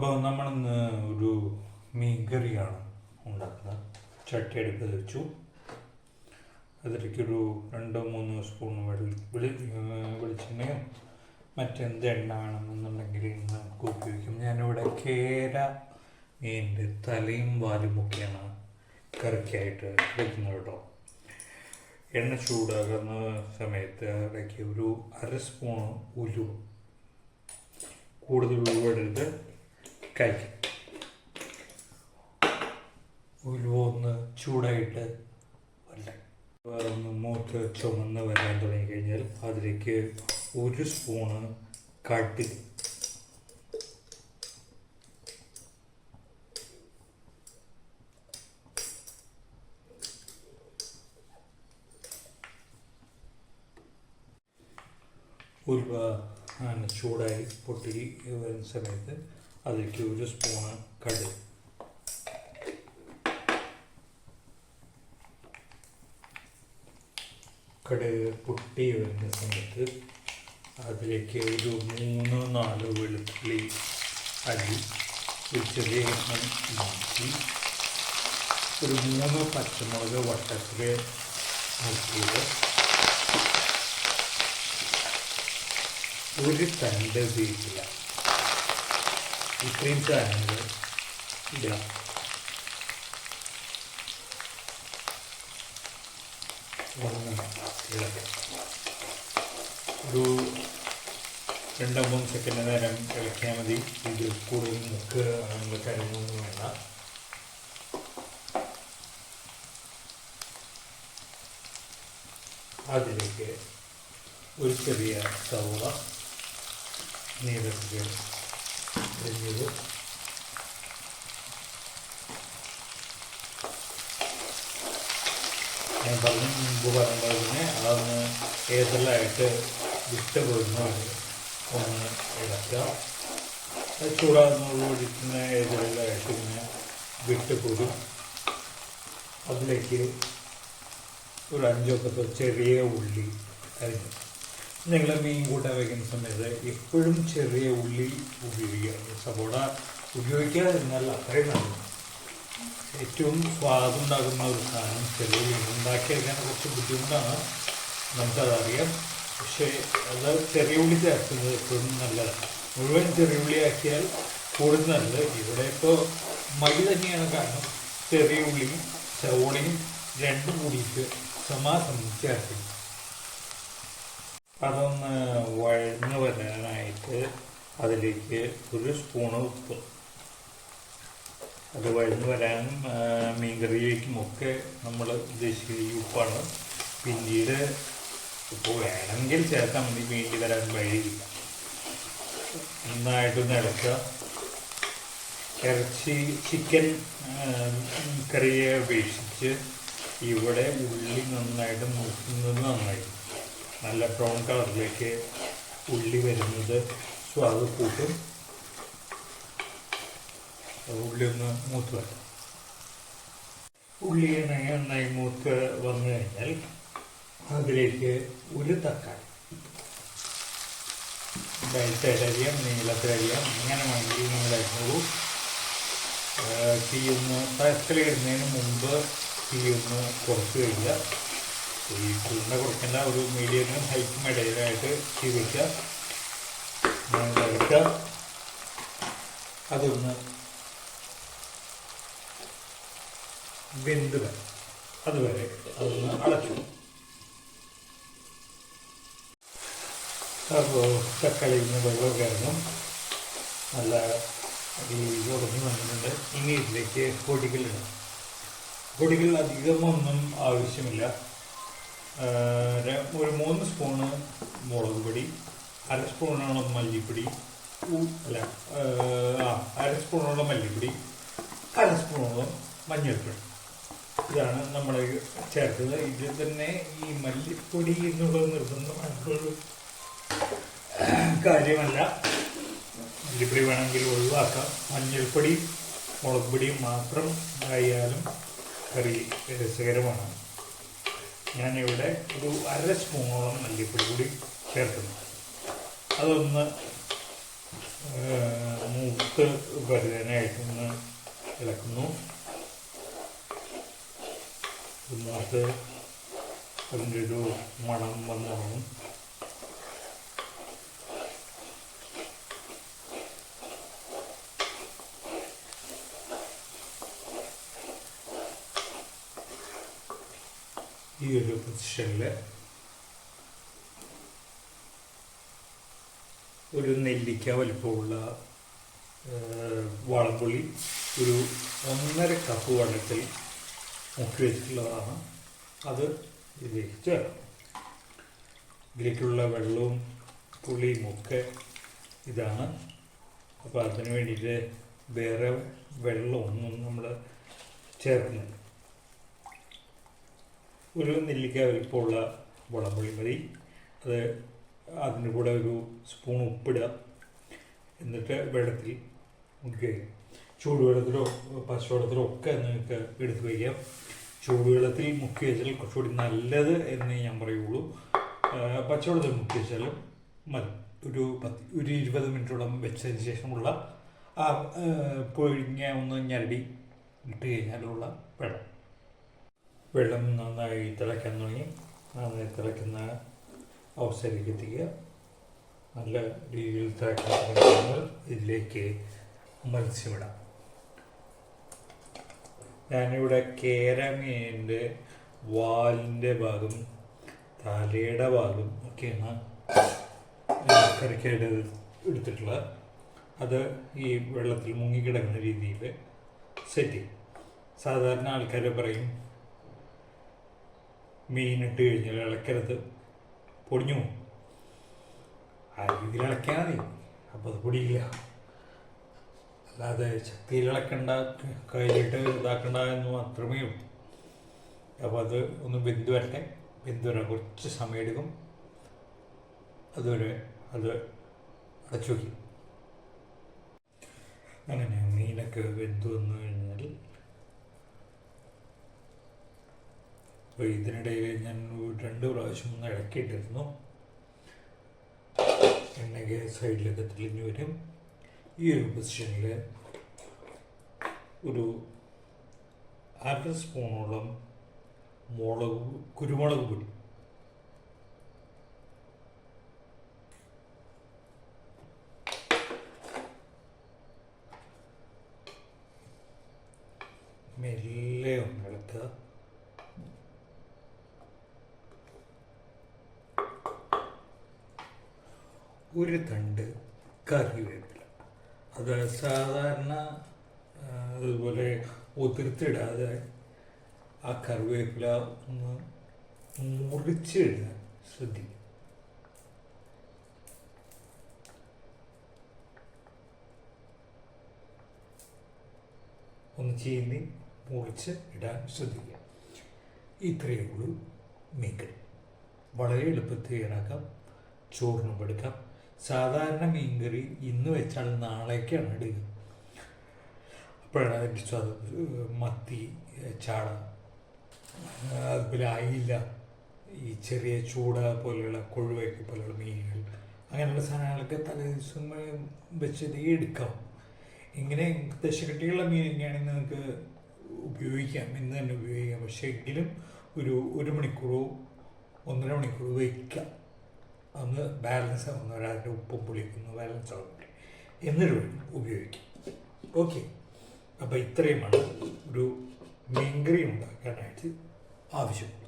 അപ്പോൾ നമ്മളിന്ന് ഒരു മീൻ കറിയാണ് ഉണ്ടാക്കുന്നത്. ചട്ടി അടുപ്പ് വെച്ചു. അതിലേക്കൊരു രണ്ടോ മൂന്നോ സ്പൂൺ വെളി വെളി വെളിച്ചെണ്ണയോ മറ്റെന്ത് എണ്ണ വേണമെന്നുണ്ടെങ്കിൽ നമുക്ക് ഉപയോഗിക്കും. ഞാനിവിടെ കേര മീനിന്റെ തലയും വാലുമൊക്കെയാണ് കറിക്കായിട്ട് വയ്ക്കുന്നത് കേട്ടോ. എണ്ണ ചൂടാകുന്ന സമയത്ത് ഇടയ്ക്ക് ഒരു അര സ്പൂൺ ഉലുവ. കൂടുതൽ ഉരുവെടുത്ത് കഴിക്കും ഉലുവൊന്ന് ചൂടായിട്ട് വല്ല ഒന്ന് മൂത്ത് ചുമന്ന് വരാൻ തുടങ്ങിക്കഴിഞ്ഞാൽ അതിലേക്ക് ഒരു സ്പൂണ് കടുക് ആണ് ചൂടായി പൊട്ടി വരുന്ന സമയത്ത് അതിലേക്ക് ഒരു സ്പൂണ് കടുക് കടുക് പൊട്ടി വരുന്ന സമയത്ത് അതിലേക്ക് ഒരു മൂന്നോ നാലോ വെളുത്തുള്ളി അരി ഒരു ചെറിയ മാറ്റി ഒരു മൂന്ന് പച്ചമുളക് വട്ടത്തിൽ നോക്കിയത് ഒരു തണ്ട് വീട്ടില്ല ഇത്രയും ഇടുക ഒന്ന് ഇളക്കുക ഒരു രണ്ടോ മൂന്ന് സെക്കൻഡ് നേരം ഇളക്കിയാൽ മതി. ഇത് കൂടുതൽ മുക്ക് നമ്മൾ കാര്യങ്ങളൊന്നും വേണ്ട. അതിലേക്ക് ഒരു ചെറിയ സവള നീരൊക്കെ അരിഞ്ഞത് ഞാൻ പറഞ്ഞു മുമ്പ് പറഞ്ഞതിന് അതൊന്ന് ഏതെല്ലാമായിട്ട് വിട്ട് ഒന്ന് ഇളക്കുക അത് ചൂടാകുന്നതോടുകൂടിക്കുന്ന ഏതെല്ലാമായിട്ട് ഇങ്ങനെ വിട്ടുപോകും അതിലേക്ക് ഒരു അഞ്ചോ പത്തോ ചെറിയ ഉള്ളി അരിഞ്ഞു. നിങ്ങൾ മീൻ കൂട്ടാൻ വയ്ക്കുന്ന സമയത്ത് എപ്പോഴും ചെറിയ ഉള്ളി ഉപയോഗിക്കുക. സവോള ഉപയോഗിക്കാതിരുന്നാൽ അത്രയും നല്ലത്. ഏറ്റവും സ്വാദുണ്ടാകുന്ന ഒരു സാധനം ചെറിയ മീൻ ഉണ്ടാക്കിയെടുക്കാൻ കുറച്ച് ബുദ്ധിമുട്ടാണ്. നമുക്കതറിയാം. പക്ഷേ അത് ചെറിയ ഉള്ളി ചേർക്കുന്നത് എപ്പോഴും നല്ലതാണ്. മുഴുവൻ ചെറിയ ഉള്ളി ആക്കിയാൽ കൂടുതൽ നല്ലത്. ഇവിടെ ഇപ്പോൾ മടി തന്നെയാണ് കാരണം ചെറിയ ഉള്ളിയും ചവോളയും രണ്ടും കൂടിയിട്ട് സമാസം ചേർക്കും അതൊന്ന് വഴഞ്ഞു വരാനായിട്ട് അതിലേക്ക് ഒരു സ്പൂണ് ഉപ്പ്. അത് വഴഞ്ഞു വരാനും മീൻ മീൻകറിയിലേക്കും ഒക്കെ നമ്മൾ ഉദ്ദേശിക്കുന്ന ഈ ഉപ്പാണ്. പിന്നീട് ഉപ്പ് വേണമെങ്കിൽ ചേർത്താൽ മതി വേണ്ടി വരാൻ വഴിയില്ല. നന്നായിട്ടൊന്ന് ഇളക്കുക. ഇറച്ചി ചിക്കൻ കറിയെ അപേക്ഷിച്ച് ഇവിടെ ഉള്ളി നന്നായിട്ട് മൂക്കുന്നത് നന്നായി നല്ല ബ്രൗൺ കളറിലേക്ക് ഉള്ളി വരുന്നത്. സ്വാദ് കൂട്ടും ഉള്ളി ഒന്ന് മൂത്ത് വരണം ഉള്ളി നന്നായി മൂത്ത് വന്നു കഴിഞ്ഞാൽ അതിലേക്ക് ഒരു തക്കാളി. ഡയറ്റായിട്ടറിയാം നീളത്തിലറിയാം ഇങ്ങനെ വേണമെങ്കിൽ നമ്മൾ അരിഞ്ഞോളൂ തീയൊന്ന് തക്കലിടുന്നതിന് മുമ്പ് തീയൊന്ന് കുറച്ച് കഴിയുക. ഈ ചൂണ്ട കുറയ്ക്കേണ്ട ഒരു മീഡിയത്തിനും ഹൈറ്റും ഇടയിലായിട്ട് ചീവിച്ച അതൊന്ന് വെന്ത് വരും അതുവരെ അതൊന്ന് അടച്ചു. അപ്പോൾ തക്കാളിയിൽ നിന്ന് വെള്ളമൊക്കെ ഇറങ്ങും നല്ല രീതിയിൽ ഉടഞ്ഞു വന്നിട്ടുണ്ട്. ഇനി ഇതിലേക്ക് പൊടികളിടാം പൊടികൾ അധികമൊന്നും ആവശ്യമില്ല. ഒരു മൂന്ന് സ്പൂണ് മുളക് പൊടി അര സ്പൂണോളം മല്ലിപ്പൊടി അല്ല ആ, അര സ്പൂണോളം മല്ലിപ്പൊടി അര സ്പൂണോളം മഞ്ഞൾപ്പൊടി. ഇതാണ് നമ്മൾ ചേർത്തത്. ഇതിൽ തന്നെ ഈ മല്ലിപ്പൊടി എന്നുള്ളത് നിർബന്ധമായിട്ടുള്ളൊരു കാര്യമല്ല. മല്ലിപ്പൊടി വേണമെങ്കിൽ ഒഴിവാക്കാം. മഞ്ഞൾപ്പൊടി മുളക് പൊടിയും മാത്രം ആയാലും കറി രസകരമാണ്. ഞാനിവിടെ ഒരു അര സ്പൂണോളം മല്ലിപ്പൊടി കൂടി ചേർക്കുന്നു. അതൊന്ന് മൂത്ത് ഒന്ന് ഇളക്കുന്നു. അതിന്റെ ഒരു മണം വന്നു തുടങ്ങും. ഈ ഒരു പൊസിഷനിൽ ഒരു നെല്ലിക്ക വലിപ്പമുള്ള ഏഹ്, ഒരു ഒന്നര കപ്പ് വെള്ളത്തിൽ മുക്കി വെച്ചിട്ടുള്ളതാണ്. അത് ഇതിലേക്ക് ചേർക്കണം ഇതിലേക്കുള്ള വെള്ളവും പുളിയും ഒക്കെ ഇതാണ്. അപ്പോൾ അതിന് വേണ്ടിയിട്ട് വേറെ വെള്ളമൊന്നും നമ്മൾ ചേർക്കുന്നില്ല. ഒരു നെല്ലിക്ക വലിപ്പമുള്ള വളംപുളി മതി. അത് അതിന്റെ കൂടെ ഒരു സ്പൂൺ ഉപ്പിടുക. എന്നിട്ട് വെള്ളത്തിൽ മുക്കുക ചൂടുവെള്ളത്തിലോ പച്ചവെള്ളത്തിലോ ഒക്കെ നിങ്ങൾക്ക് എടുത്തു വയ്ക്കാം. ചൂടുവെള്ളത്തിൽ മുക്കി വെച്ചാൽ കുറച്ചുകൂടി നല്ലത് എന്ന് ഞാൻ പറയുള്ളൂ. പച്ചവെള്ളത്തിൽ മുക്കി വെച്ചാലും മതി. ഒരു പത്ത് ഒരു ഇരുപത് മിനിറ്റോളം വെച്ചതിന് ശേഷമുള്ള ആ, പൊഴിഞ്ഞ ഒന്ന് ഞരടി ഇട്ട് കഴിഞ്ഞാലുള്ള വെള്ളം. വെള്ളം നന്നായി തിളയ്ക്കാൻ തുടങ്ങി. നന്നായി തിളയ്ക്കുന്ന അവസ്ഥയിലേക്ക് എത്തിക്കുക. നല്ല രീതിയിൽ തുടങ്ങുമ്പോൾ ഇതിലേക്ക് മത്സ്യമിടാം. ഞാനിവിടെ കേരമീനിന്റെ വാലിന്റെ ഭാഗം തലയുടെ ഭാഗം ഒക്കെയാണ് കറിക്കായിട്ട് എടുത്തിട്ടുള്ളത്. അത് ഈ വെള്ളത്തിൽ മുങ്ങിക്കിടക്കുന്ന രീതിയിൽ സെറ്റ് ചെയ്യും. സാധാരണ ആൾക്കാർ പറയും മീനിട്ട് കഴിഞ്ഞാൽ ഇളക്കരുത്. പൊടിഞ്ഞു. ആ രീതിയിൽ ഇളക്കിയാൽ മതി. അപ്പോൾ അത് പൊടിയില്ല. അല്ലാതെ ശക്തിയിൽ ഇളക്കണ്ട കയ്യിലിട്ട് ഇതാക്കണ്ട എന്ന് മാത്രമേ ഉള്ളൂ. അപ്പോൾ അത് ഒന്ന് ബിന്ദു വരട്ടെ. ബിന്ദു വരാൻ കുറച്ച് സമയമെടുക്കും. അതുവരെ അത് അടച്ചു വയ്ക്കും. അങ്ങനെ മീനൊക്കെ ബിന്ദു വന്നു കഴിഞ്ഞാൽ അപ്പോൾ ഇതിനിടയിൽ ഞാൻ രണ്ട് പ്രാവശ്യം ഒന്ന് ഇളക്കിയിട്ടിരുന്നു. എണ്ണയ്ക്ക് സൈഡിലൊക്കെ തെളിഞ്ഞു വരും. ഈ ഒരു പൊസിഷനിൽ ഒരു അര സ്പൂണോളം മുളക് കുരുമുളക് പൊടി മെല്ലെ ഒന്ന് ഇളക്കുക ഒരു തണ്ട് കറിവേപ്പില. അത് സാധാരണ അതുപോലെ ഒതിർത്തിടാതെ ആ കറിവേപ്പില ഒന്ന് മുറിച്ചിടാൻ ശ്രദ്ധിക്കും ഒന്ന് ചീന്തി മുറിച്ച് ഇടാൻ ശ്രദ്ധിക്കുക. ഇത്രയേ ഉള്ളൂ. മീൻകറി. വളരെ എളുപ്പത്തിൽ ഇണക്കാം ചോറിനും എടുക്കാം സാധാരണ മീൻകറി ഇന്ന് വെച്ചാൽ നാളേക്കാണ് ഇടുക. അപ്പോഴാണ് അതിന്റെ സ്വാദ്. മത്തി ചാട അതുപോലെ അയില ഈ ചെറിയ ചൂട പോലെയുള്ള കൊഴുവയ്ക്ക് പോലെയുള്ള മീനുകൾ അങ്ങനെയുള്ള സാധനങ്ങളൊക്കെ തലേ ദിവസം വെച്ചിട്ട് എടുക്കാം. ഇങ്ങനെ ദശകട്ടിയുള്ള മീനൊക്കെയാണെങ്കിൽ നിങ്ങൾക്ക് ഉപയോഗിക്കാം. ഇന്ന് തന്നെ ഉപയോഗിക്കാം. പക്ഷേ എങ്കിലും ഒരു ഒരു മണിക്കൂറോ ഒന്നര മണിക്കൂർ വയ്ക്കാം ഒന്ന് ബാലൻസ് ആവുന്ന അതിന്റെ ഉപ്പും പുളിയൊക്കെ ഒന്ന് ബാലൻസ് ആവുന്നില്ല എന്നിട്ട് ഉപയോഗിക്കും. ഓക്കെ അപ്പോൾ ഇത്രയുമാണ് ഒരു മീൻകറി ഉണ്ടാക്കാനായിട്ട് ആവശ്യം.